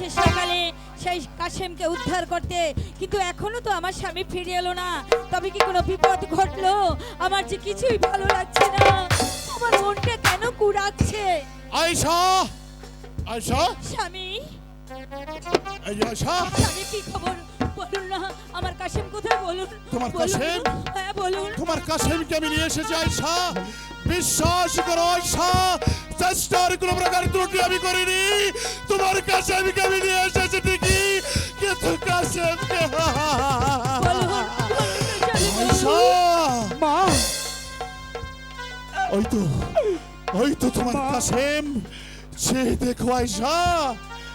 এসেছে সকালে সেই কাশেমকে উদ্ধার করতে। কিন্তু এখনও তো আমার স্বামী ফিরে এলো না। তবে কি কোনো বিপদ ঘটলো? আমার যে কিছুই ভালো লাগছে না। আমার মনটা কেন কুড়াচ্ছে? আয়শা! আয়শা! স্বামী! আয়শা! স্বামী কি খবর? বলুন না। আমার কাশেম কোথায়? বলুন। তোমার কাশেম? হ্যাঁ বলুন। তোমার কাসেমকে আমি নিয়ে এসেছি আয়শা। বিশ্বাস করো আয়শা। চেষ্টার কোনো প্রকার ত্রুটি আমি করিনি। তোমার কাসেমকে আমি নিয়ে এসেছি ঠিকই কিন্তু বলুন। মা। ওই তো ওই তো তোমার। কাসেম সে দেখো আয়শা।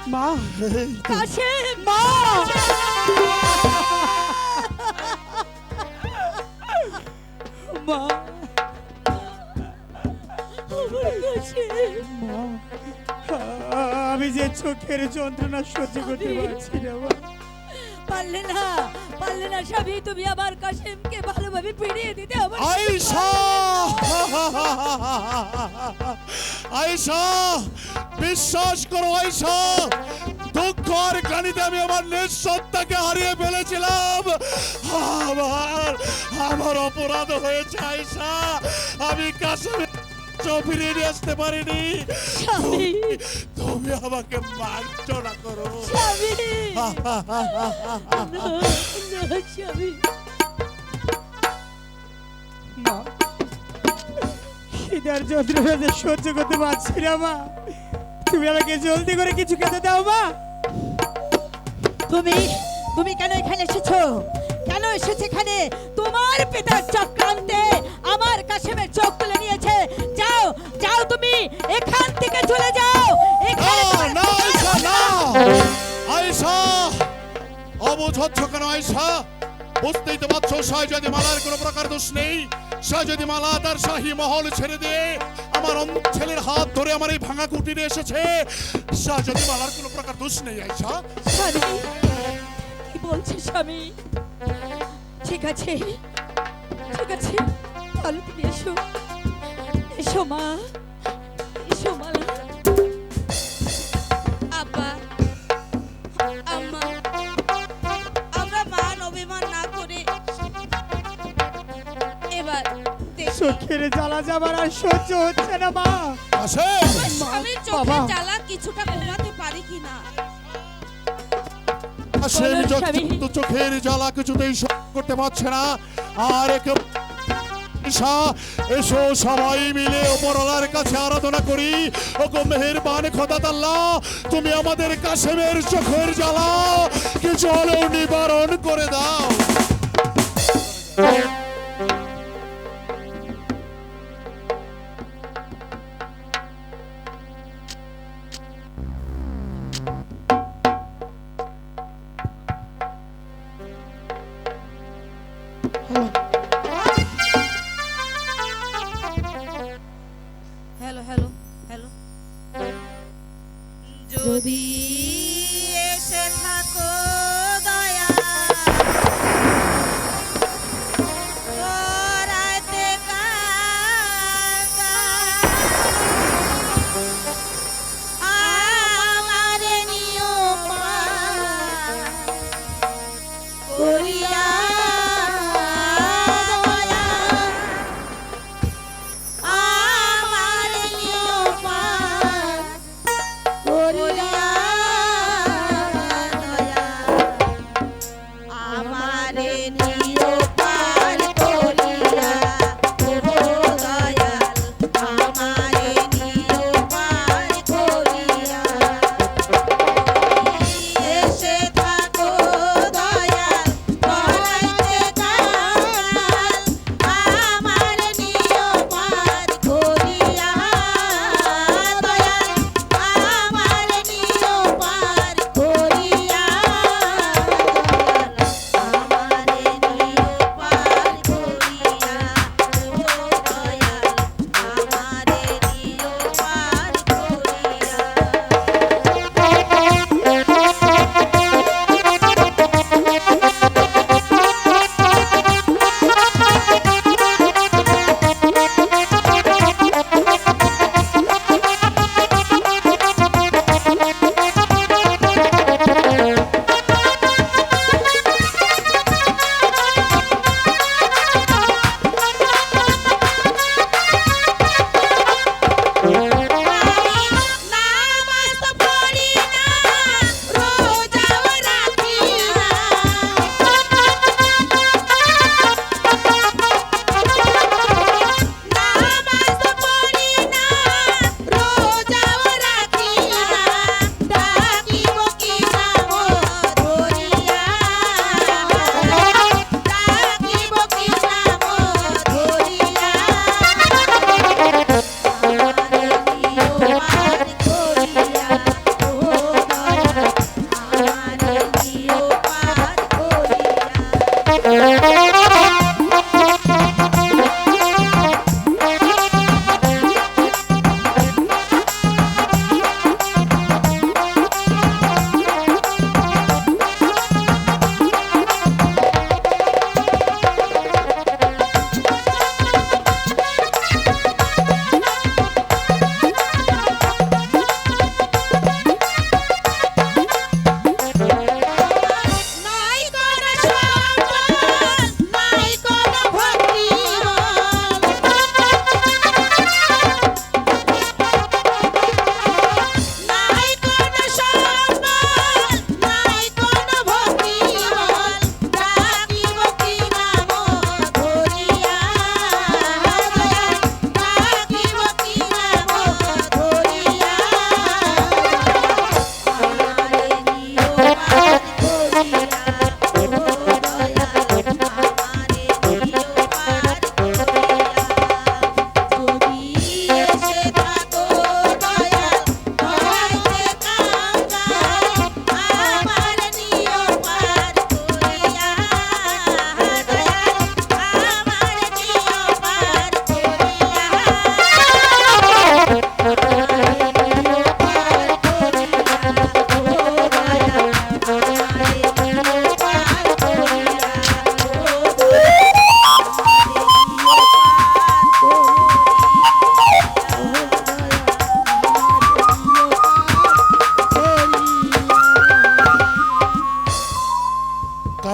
মা। এই কাশেম মা মা। চোখের যন্ত্রণা সহ্য করতে পারছি না পারলে না পারলে না স্বামী তুমি আমার কাশেমকে ভালোভাবে ফিরিয়ে দিতে আমার আয়শা! আয়শা! বিশ্বাস করো আয়শা! দুঃখ আর গ্লানিতে আমি আমার নিঃসত্তাকে হারিয়ে ফেলেছিলাম। আমার আমার অপরাধ হয়েছে আয়শা। আমি কাছে ফিরিয়ে নিয়ে আসতে পারিনি। স্বামী। তুমি আমাকে মার্জনা করো। স্বামী। না, না, স্বামী। মা খিদার যন্ত্রণা যে সহ্য করতে পারছি না মা। তুমি আমাকে জলদি করে কিছু খেতে দাও মা। তুমি তুমি কেন এখানে এসেছ? কেন এসেছ এখানে? তোমার পিতার চক্রান্তে অবুঝ হচ্ছ কেন আয়েশা বুঝতেই তো পারছ শাহজাদি মালার কোনো প্রকার দোষ নেই। শাহজাদি মালা তার শাহী মহল ছেড়ে দিয়ে আমার ছেলের হাত ধরে আমার এই ভাঙা কুটিরে এসেছে। শাহজাদি মালার কোনো প্রকার দোষ নেই আয়েশা স্বামী, কি বলছে স্বামী? ঠিক আছে ঠিক আছে তাহলে এসো। এসো মা। জ্বালা যাবার আর সহ্য হচ্ছে না মা। স্বামীর চোখে। জ্বালা কিছুটা কমাতে পারি কিনা আসেন। চোখের জ্বালা কিছুতেই সহ্য করতে পারছে না। আর একে এসো সবাই মিলে ওপরওয়ালার কাছে আরাধনা করি। ওগো মেহেরবান খোদা তাল্লাহ তুমি আমাদের কাশেমের চোখের জ্বালা কিছু হলেও নিবারণ করে দাও। যদি এসে থাকো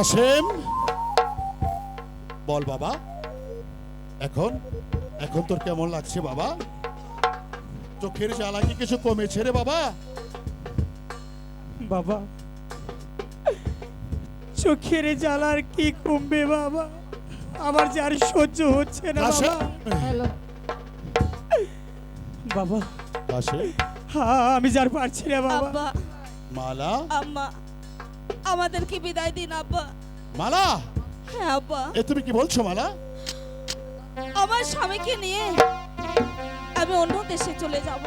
কাসেম বল বাবা। এখন এখন তোর কেমন লাগছে বাবা? চোখের জ্বালা কি কিছু কমেছে রে বাবা? বাবা চোখের জ্বালার কি কমবে বাবা? আমার যার সহ্য হচ্ছে না বাবা। বাবা আমি যার পারছি না বাবা। মালা। আম্মা। আমাদেরকে বিদায় দিন আব্বা। মালা? হ্যাঁ আব্বা। এ তুমি কি বলছো মালা? আমার স্বামীকে নিয়ে আমি অন্য দেশে চলে যাব।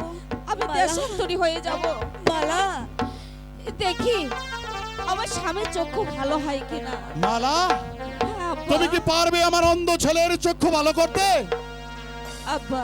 আমি। দেশান্তরী হয়ে যাব। মালা। দেখি আমার স্বামীর চক্ষু ভালো হয় কিনা। মালা? হ্যাঁ তুমি কি পারবে আমার অন্ধ ছেলের চক্ষু ভালো করতে? আব্বা।